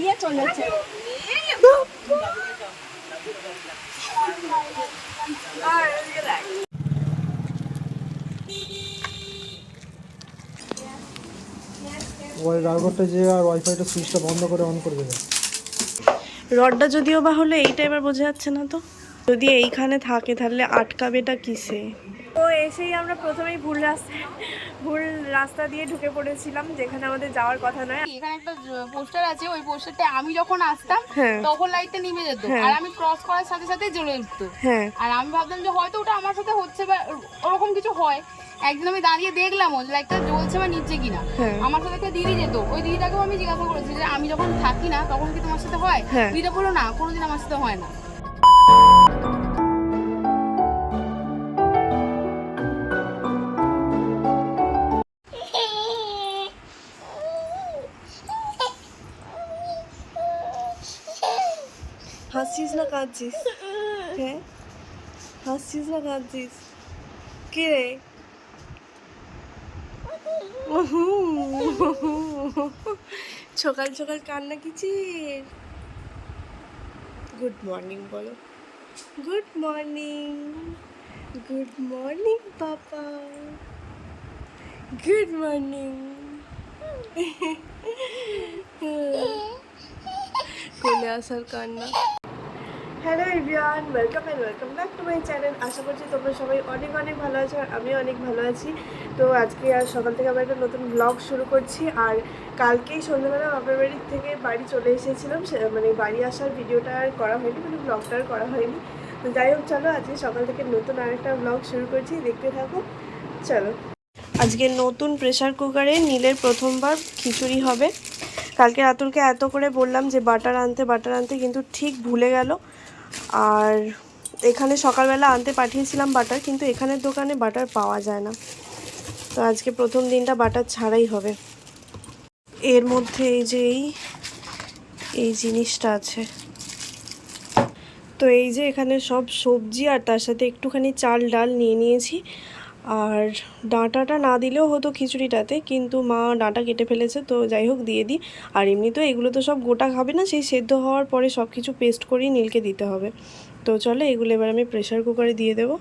দিয়ে চলেছে। ওই রাউটারটা যে আর ওয়াইফাইটা সুইচটা বন্ধ করে অন করে দেবে। রডটা যদিও বা হলে এইটা এবার বোঝা যাচ্ছে না তো। যদি এইখানে থাকে তাহলে আটকাবেটা কিসে? তো এসেই আমরা প্রথমেই ভুল রাস্তা ভুল রাস্তা দিয়ে ঢুকে পড়েছিলাম যেখানে আমাদের যাওয়ার কথা নয়। এখানে একটা পোস্টার আছে ওই পোস্টারটা আমি যখন আসতাম হ্যাঁ। তখন লাইটটা নিভে যেত। হ্যাঁ। আর আমি ক্রস করার সাথে সাথে জ্বলে উঠতো। হ্যাঁ। আর আমি ভাবতাম যে হয়তো ওটা আমার সাথে হচ্ছে বা ওরকম কিছু হয়। একদিন আমি দাঁড়িয়ে দেখলাম ওই লাইটটা জ্বলছে বা নিচ্ছে কিনা। আমার সাথে একটা দিদি যেত। ওই দিদিটাকেও আমি জিজ্ঞাসা করেছি যে আমি যখন থাকি না তখন কি তোমার সাথে হয়। দিদিটা বলল না কোনোদিন আমার সাথে হয় না। হাসছিস না কাঁদছিস? হ্যাঁ? হাসছিস না কাঁদছিস? কে রে? সকাল সকাল কান্না কিচির গুড মর্নিং বলো। Good morning good morning papa. Good morning কোলে আসার কান্না। Hello everyone welcome and welcome back to my channel আশা করছি তোমরা সবাই অনেক অনেক ভালো আছো আর আমিও অনেক ভালো আছি। তো আজকে আর সকাল থেকে আবার একটা নতুন ব্লগ শুরু করছি আর কালকেই সন্ধ্যাবেলা বাপের বাড়ির থেকে বাড়ি চলে এসেছিলাম। মানে বাড়ি আসার ভিডিওটা আর করা হয়নি মানে ব্লগটা আর করা হয়নি। তো যাই হোক, চলো আজকে সকাল থেকে নতুন আরেকটা ব্লগ শুরু করছি, দেখতে থাকো। চলো। আজকে নতুন প্রেশার কুকারে নীলের প্রথমবার খিচুড়ি হবে। কালকে রাতুলকে এত করে বললাম যে বাটার আনতে বাটার আনতে কিন্তু ঠিক ভুলে গেল। আর এখানে সকালবেলা আনতে পাঠিয়েছিলাম বাটার, কিন্তু এখানের দোকানে বাটার পাওয়া যায় না। তো আজকে প্রথম দিনটা বাটার ছাড়াই হবে। এর মধ্যে এই যে এই এই জিনিসটা আছে। তো এই যে এখানে সব সবজি আর তার সাথে একটুখানি চাল ডাল নিয়ে নিয়েছি। আর ডাঁটাটা না দিলেও হতো খিচুড়িটাতে, কিন্তু মা ডাঁটা কেটে ফেলেছে, তো যাই হোক দিয়ে দিই। আর এমনি তো এগুলো তো সব গোটা খাবে না, সেই সেদ্ধ হওয়ার পরে সব কিছু পেস্ট করেই নীলকে দিতে হবে। তো চলো এগুলো এবার আমি প্রেশার কুকারে দিয়ে দেবো।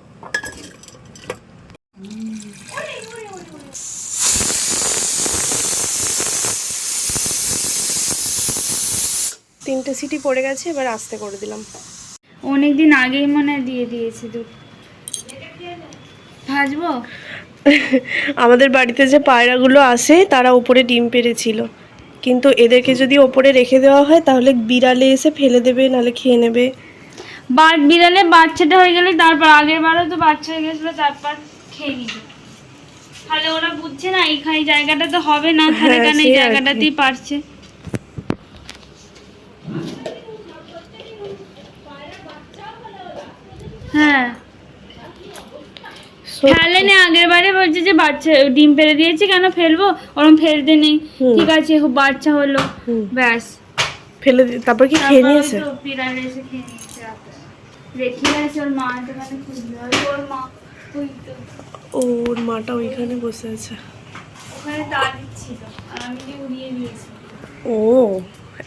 তিনটে সিটি পড়ে গেছে, এবার আস্তে করে দিলাম। অনেকদিন আগেই মনে দিয়ে দিয়েছি দুধ। ভাজবো আমাদের বাড়িতে যে পায়রাগুলো আসে তারা উপরে ডিম পেড়েছিল। কিন্তু এদেরকে যদি ওপরে রেখে দেওয়া হয় তাহলে বিড়ালে এসে ফেলে দেবে নাহলে খেয়ে নেবে। বাদ বিড়ালে বাচ্চাটা হয়ে গেলে তারপর আগের বারও তো বাচ্চা হয়ে গেছিল তারপর খেয়ে নিত তাহলে ওরা বুঝছে না এইখানে জায়গাটা তো হবে না তাহলে হ্যাঁ, কেন এই জায়গাটাতেই পারছে? হ্যাঁ। সত্যি। ফেলেনি আগের বারে বলছে যে বাচ্চা ডিম পেড়ে দিয়েছি কেন ফেলব? ওরম ফেলতে নেই। ঠিক আছে বাচ্চা হলো। ব্যাস। ফেলে তারপর কি খেয়ে নিয়েছে তো গেছে ওর তো মাটা ওইখানে বসে আছে। ওখানে তার দিচ্ছিল আর আমি উড়িয়ে দিয়েছি। ও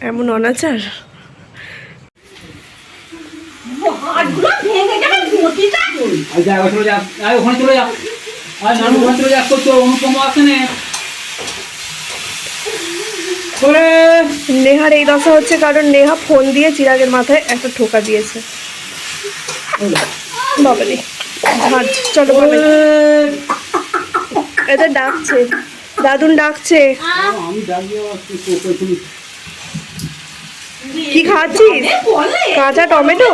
এমন অনাচার? এবার চলে যা আয় ওখানে চলে যা। আয় নানু ওখানে চলে যা করছ অনুপম আসছে না। নেহার এই দশা হচ্ছে কারণ নেহা ফোন দিয়ে চিরাগের মাথায় একটা ঠোকা দিয়েছে। বাবারে ঝাঁজ চলো এটা ডাকছে দাদুন ডাকছে। আমি কি খাচ্ছিস? কাঁচা টমেটো?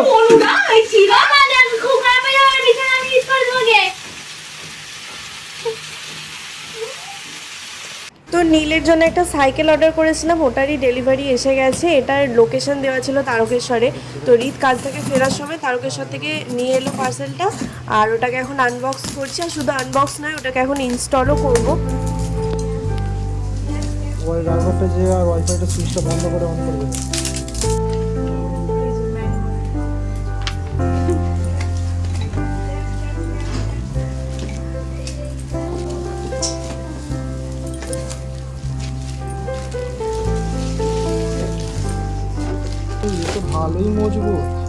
তো নীলের জন্য একটা সাইকেল অর্ডার করেছিলাম ওটারই ডেলিভারি এসে গেছে। এটার লোকেশন দেওয়া ছিল তারকেশ্বরে। তো রিত কাজ থেকে ফেরার সময় তারকেশ্বর থেকে নিয়ে এলো পার্সেলটা আর ওটাকে এখন আনবক্স করছি। আর শুধু আনবক্স নয় ওটাকে এখন ইনস্টলও করব। ওই রাউটারটা যে আর ওয়াইফাইটা সুইচটা বন্ধ করে অন করে দেবে এ তো ভালোই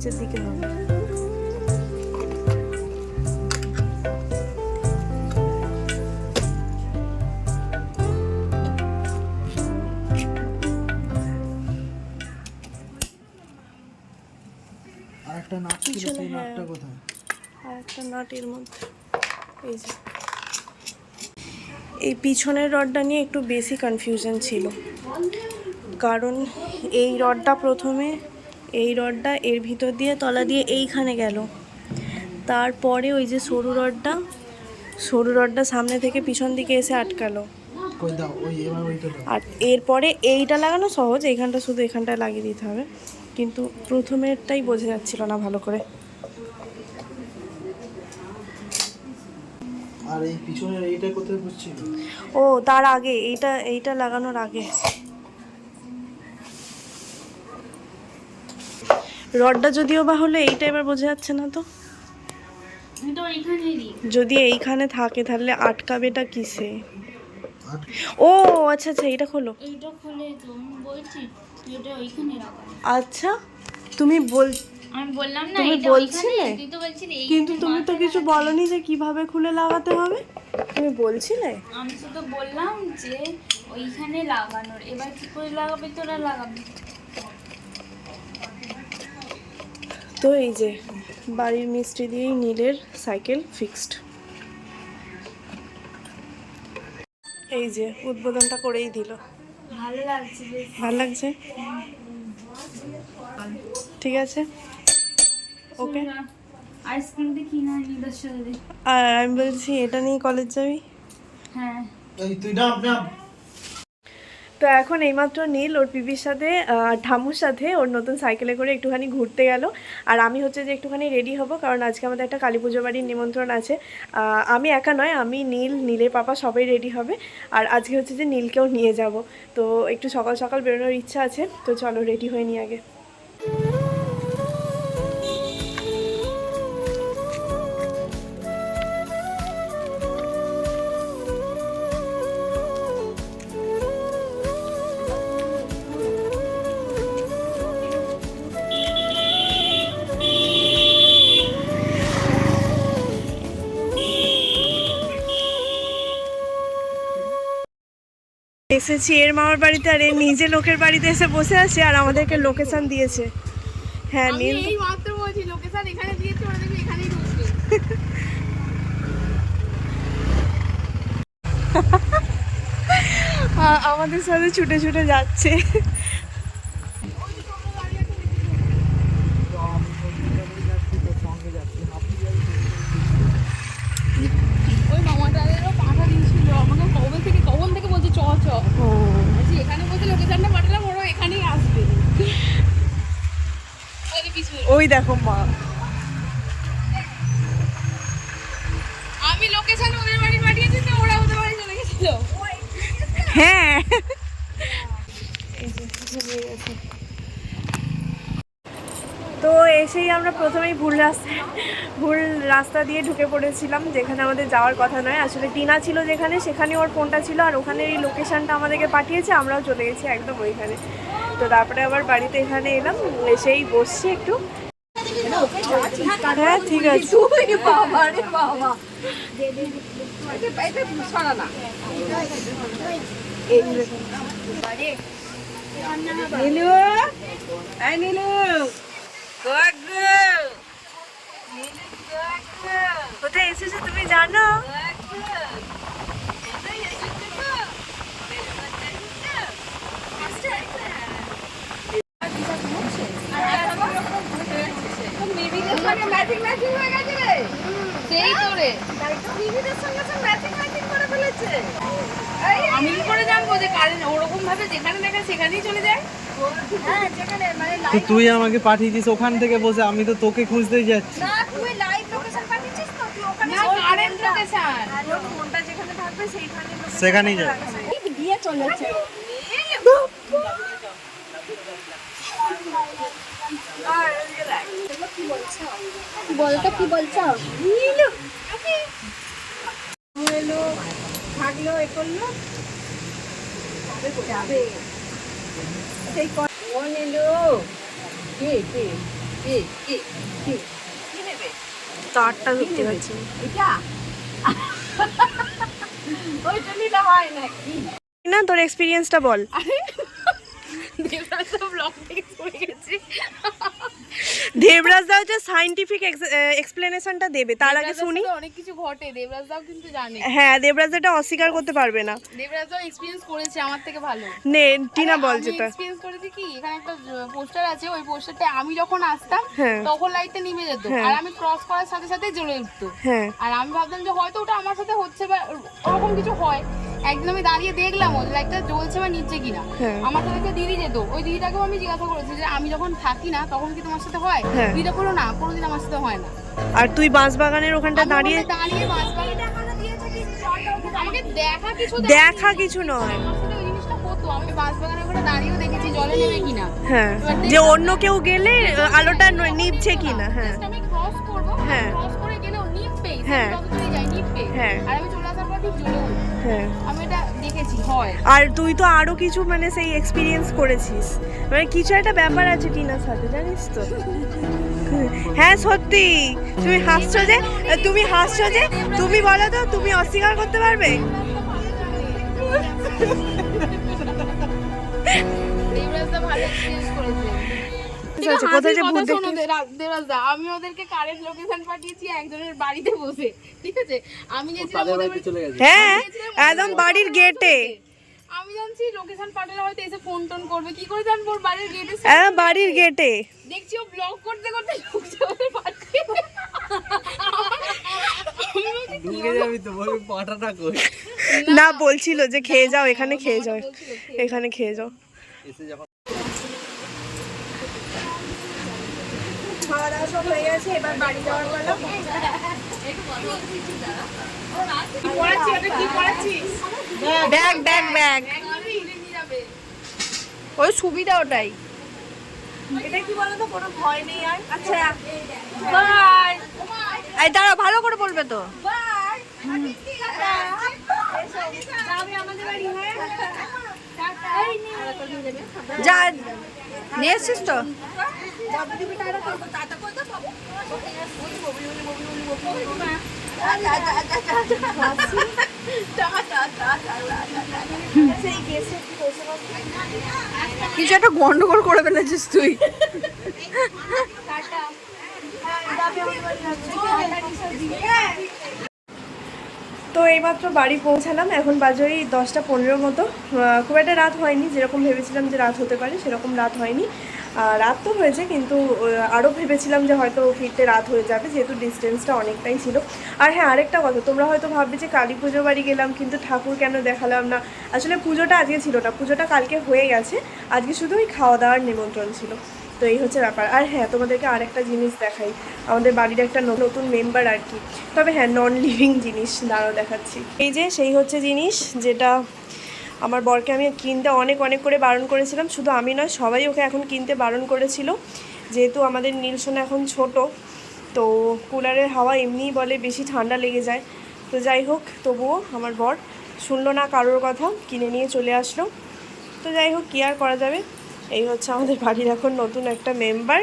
নিচের দিকে হবে। নাট ছিল সেই হ্যাঁ। নাটটা কোথায়? আর নাট এর মধ্যে। এই যে। এই পিছনের রডটা নিয়ে একটু বেশি কনফিউশন ছিল। কারণ এই রডটা প্রথমে এই রডটা এর ভিতর দিয়ে তলা দিয়ে এইখানে গেল। তারপরে ওই যে সরু রডটা সরু রডটা সামনে থেকে পিছন দিকে এসে আটকালো। আর এরপরে এইটা লাগানো সহজ এইখানটা শুধু এখানটা লাগিয়ে দিতে হবে। কিন্তু প্রথমেরটাই বোঝা যাচ্ছিল না ভালো করে। আর এই পিছনের এইটা কোথায় বুঝছিল ও তার আগে এইটা এইটা লাগানোর আগে। রডটা যদিও বা হলে এইটা এবার বোঝা যাচ্ছে না তো। তো যদি এইখানে থাকে তাহলে আটকাবেটা কিসে? আর ও আচ্ছা আচ্ছা এটা খোলো। তো এটা আচ্ছা তুমি বল আমি বললাম না তুমি এটা বলছিলে? তো কিন্তু তুমি তো কিছু বলনি যে কীভাবে খুলে লাগাতে হবে। তুমি বলছিলে? আমি শুধু বললাম যে ওইখানে লাগানোর। এবার কি করে লাগাবে তোরা লাগাবি? তো এই যে বাড়ির মিস্ত্রি দিয়েই নীলের সাইকেল ফিক্সড। এই যে উদ্বোধনটা করেই দিল। ভালো লাগছে ভালো লাগছে? ঠিক আছে। ওকে আইসক্রিমটা কিনে দিয়ে আর আমি বলছি এটা নিয়েই কলেজ যাবি? হ্যাঁ। এই তুই নাম নাম। তো এখন এইমাত্র নীল ওর পিবির সাথে ঠামুর সাথে ওর নতুন সাইকেলে করে একটুখানি ঘুরতে গেল। আর আমি হচ্ছে যে একটুখানি রেডি হব, কারণ আজকে আমাদের একটা কালী পুজো বাড়ির নিমন্ত্রণ আছে। আমি একা নয়, আমি নীল, নীলের পাপা সবাই রেডি হবে। আর আজকে হচ্ছে যে নীলকেও নিয়ে যাব। তো একটু সকাল সকাল বেরোনোর ইচ্ছা আছে, তো চলো রেডি হয়ে নিই আগে। এসেছি এর মামার বাড়িতে আর এর নিজে লোকের বাড়িতে এসে বসে আছে আর আমাদেরকে লোকেশন দিয়েছে। হ্যাঁ নীল লোকেশন এখানে দিয়েছে এখানেই আমাদের সাথে ছুটে ছুটে যাচ্ছে সঙ্গে যাচ্ছি ওই মামাটাদেরও পাঠা দিয়েছিল আমাকে কবে থেকে কখন থেকে বলছে চ চ বলছি এখানে বলছে লোকেশনটা পাঠালাম ওরা এখানেই আসবে ওই যে পিছনে। ওই দেখো মা। আমি লোকেশন ওদের বাড়ি পাঠিয়েছি তো ওরা ওদের বাড়ি চলে গেছিল। হ্যাঁ। তো এসেই আমরা প্রথমেই ভুল রাস্তা ভুল রাস্তা দিয়ে ঢুকে পড়েছিলাম যেখানে আমাদের যাওয়ার কথা নয়। আসলে টিনা ছিল যেখানে সেখানে ওর ফোনটা ছিল আর ওখানে এই লোকেশানটা আমাদেরকে পাঠিয়েছে আমরাও চলে গেছি একদম ওইখানে। তো তারপরে আবার বাড়িতে এখানে এলাম এসেই বসছি একটু। হ্যাঁ ঠিক আছে। বাবা রে বাবা। এটা এটা সরা না। নীলু। এই নীলু। কোথায় এসেছ তুমি জানো মিমিদের সঙ্গে ম্যাচিং ম্যাচিং হয়ে গেছে রে সেই করে মিমিদের সঙ্গে সঙ্গে ম্যাচিং ম্যাচিং করে ফেলেছে আমি কি করে জানব যে কারেন্ট ওরকম ভাবে যেখানে দেখা সেখানেই চলে যায় হ্যাঁ যেখানে মানে তো তুই আমাকে পাঠিয়েছিস ওখান থেকে বসে আমি তো তোকে খুঁজতেই যাচ্ছি। না তুই লাইভ লোকেশন পাঠিয়েছিস তো তুই ওখানে কারেন্ট লোকেশন ওর ফোনটা যেখানে থাকবে সেইখানে সেখানেই যাই দিয়ে চলেছে বলতো কি বলছো? এলো থাকল এ করল। যাবে সেই ও নিলো কে কে কে কে কি? কি নেবে? তারটা ধরতে পারছি না। এটা? নিলে হয় নাকি না তোর এক্সপিরিয়েন্সটা বল। দেবরাজ তো ব্লগ থেকে পড়ে গেছি। দেবরাজ দা হচ্ছে সাইন্টিফিক এক্সপ্লেনেশনটা দেবে তার আগে শুনি। অনেক কিছু ঘটে দেবরাজ দাও কিন্তু জানে। হ্যাঁ দেবরাজ এটা অস্বীকার করতে পারবে না। দেবরাজ দাও এক্সপিরিয়েন্স করেছে আমার থেকে ভালো। নে টিনা বল যেটা। এক্সপিরিয়েন্স করেছি কি? এখানে একটা পোস্টার আছে ওই পোস্টারটা আমি যখন আসতাম হ্যাঁ। তখন লাইটটা নিভে যেত। হ্যাঁ। আর আমি ক্রস করার সাথে সাথে জ্বলে উঠতো। হ্যাঁ। আর আমি ভাবতাম যে হয়তো ওটা আমার সাথে হচ্ছে বা ওরকম কিছু হয়। একদিন আমি দাঁড়িয়ে দেখলাম ওই লাইটটা জ্বলছে বা নিচে কিনা। হ্যাঁ। আমার সাথে একটা দিদি যেত ওই দিদিটাকেও আমি জিজ্ঞাসা করেছি যে আমি যখন থাকি না তখন কি তোমার সাথে হয়? হ্যাঁ। দিদিটা বলল না কোনোদিন আমার সাথে হয় না। আর তুই বাঁশবাগানের ওখানটা দাঁড়িয়ে দাঁড়িয়ে বাঁশবাগানে আমাকে দেখা কিছু দেখা কিছু নয়। আমি বাঁশবাগানের ওখানে দাঁড়িয়েও দেখেছি জলে কিনা। হ্যাঁ। যে অন্য কেউ গেলে আলোটা নিভছে কিনা হ্যাঁ। Just আমি ক্রস করব। হ্যাঁ। ক্রস করে গেলে হ্যাঁ। হ্যাঁ। আর আমি হ্যাঁ। আমি এটা দেখেছি হয়। আর তুই তো আরও কিছু মানে সেই এক্সপিরিয়েন্স করেছিস। মানে কিছু একটা ব্যাপার আছে টিনার সাথে জানিস তো? হ্যাঁ সত্যি। তুমি হাসছো যে তুমি হাসছো যে তুমি বলো তো তুমি অস্বীকার করতে পারবে? ভালো আছে, কোথায় যে ভূত দেখতে- আমি ওদেরকে কারেন্ট লোকেশন পাঠিয়েছি একজনের বাড়িতে বসে ঠিক আছে? আমি গেছিলাম হ্যাঁ একদম বাড়ির গেটে আমি জানছি লোকেশন পাঠালে হয়তো এসে ফোন টোন করবে। কি করে জানব বাড়ির গেটে হ্যাঁ বাড়ির গেটে দেখছি ও ব্লক করতে করতে পাটাটা কই? না বলছিল যে খেয়ে যাও এখানে খেয়ে যাও এখানে খেয়ে যাও এসে যখন খাওয়া দাওয়া সব হয়ে গেছে এবার বাড়ি যাওয়ার পালা। পড়াচ্ছি ওটা কি পড়াচ্ছিস ব্যাগ ব্যাগ ব্যাগ। ওই সুবিধা ওটাই। এটা কি বলো কোনো ভয় নেই আর? আচ্ছা বাই এই দাঁড়া ভালো করে বলবে তো। যা। নিয়ে তো? কিছু একটা গন্ডগোল করে ফেলেছিস তুই। তো এইমাত্র বাড়ি পৌঁছালাম, এখন বাজে ওই দশটা পনেরো মতো। খুব একটা রাত হয়নি, যেরকম ভেবেছিলাম যে রাত হতে পারে, সেরকম রাত হয়নি। রাত তো হয়েছে, কিন্তু আরও ভেবেছিলাম যে হয়তো ফিরতে রাত হয়ে যাবে, যেহেতু ডিস্টেন্সটা অনেকটাই ছিল। আর হ্যাঁ আরেকটা কথা, তোমরা হয়তো ভাববে যে কালী পুজো বাড়ি গেলাম, কিন্তু ঠাকুর কেন দেখালাম না? আসলে পুজোটা আজকে ছিল না, পুজোটা কালকে হয়ে গেছে। আজকে শুধু ওই খাওয়া দাওয়ার নিমন্ত্রণ ছিল। তো এই হচ্ছে ব্যাপার। আর হ্যাঁ তোমাদেরকে আর একটা জিনিস দেখাই। আমাদের বাড়ির একটা নতুন মেম্বার আর কি। তবে হ্যাঁ নন লিভিং জিনিস দাঁড়াও দেখাচ্ছি। এই যে সেই হচ্ছে জিনিস যেটা আমার বরকে আমি কিনতে অনেক অনেক করে বারণ করেছিলাম। শুধু আমি নয়, সবাই ওকে এখন কিনতে বারণ করেছিল। যেহেতু আমাদের নীলসোনা এখন ছোট, তো কুলারের হাওয়া এমনিই বলে বেশি ঠান্ডা লেগে যায়। তো যাই হোক, তবুও আমার বর শুনলো না কারোর কথা, কিনে নিয়ে চলে আসলো। তো যাই হোক, কী আর করা যাবে? এই হচ্ছে আমাদের বাড়ির এখন নতুন একটা মেম্বার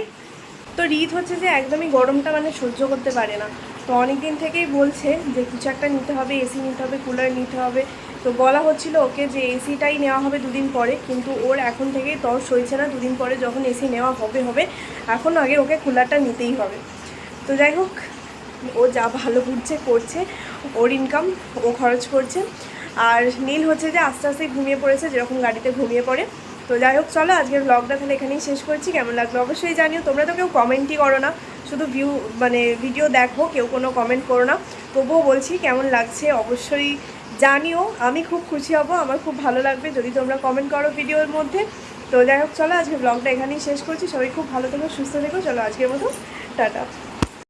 তো রিত হচ্ছে যে একদমই গরমটা মানে সহ্য করতে পারে না। তো অনেক দিন থেকেই বলছে যে কিছু একটা নিতে হবে এসি নিতে হবে কুলার নিতে হবে। তো বলা হচ্ছিল ওকে যে এসিটাই নেওয়া হবে দুদিন পরে, কিন্তু ওর এখন থেকেই তর সইছে না দুদিন পরে যখন এসি নেওয়া হবে হবে, এখন আগে ওকে কুলারটা নিতেই হবে। তো যাই হোক, ও যা ভালো বুঝছে করছে, ওর ইনকাম ও খরচ করছে। আর নীল হচ্ছে যে আস্তে আস্তে ঘুমিয়ে পড়েছে, যেরকম গাড়িতে ঘুমিয়ে পড়ে। তো যাই হোক, চলো আজকের ব্লগটা তাহলে এখানেই শেষ করছি। কেমন লাগল অবশ্যই জানিও। তোমরা তো কেউ কমেন্টই করো না। শুধু ভিউ মানে ভিডিও দেখো, কেউ কোনো কমেন্ট করো না। তবুও বলছি কেমন লাগছে অবশ্যই জানিও। আমি খুব খুশি হব, আমার খুব ভালো লাগবে যদি তোমরা কমেন্ট করো ভিডিওর মধ্যে। তো যাই হোক, চলো আজকে ব্লগটা এখানেই শেষ করছি। সবাই খুব ভালো থেকো, সুস্থ থেকো। চলো আজকের মতো, টাটা।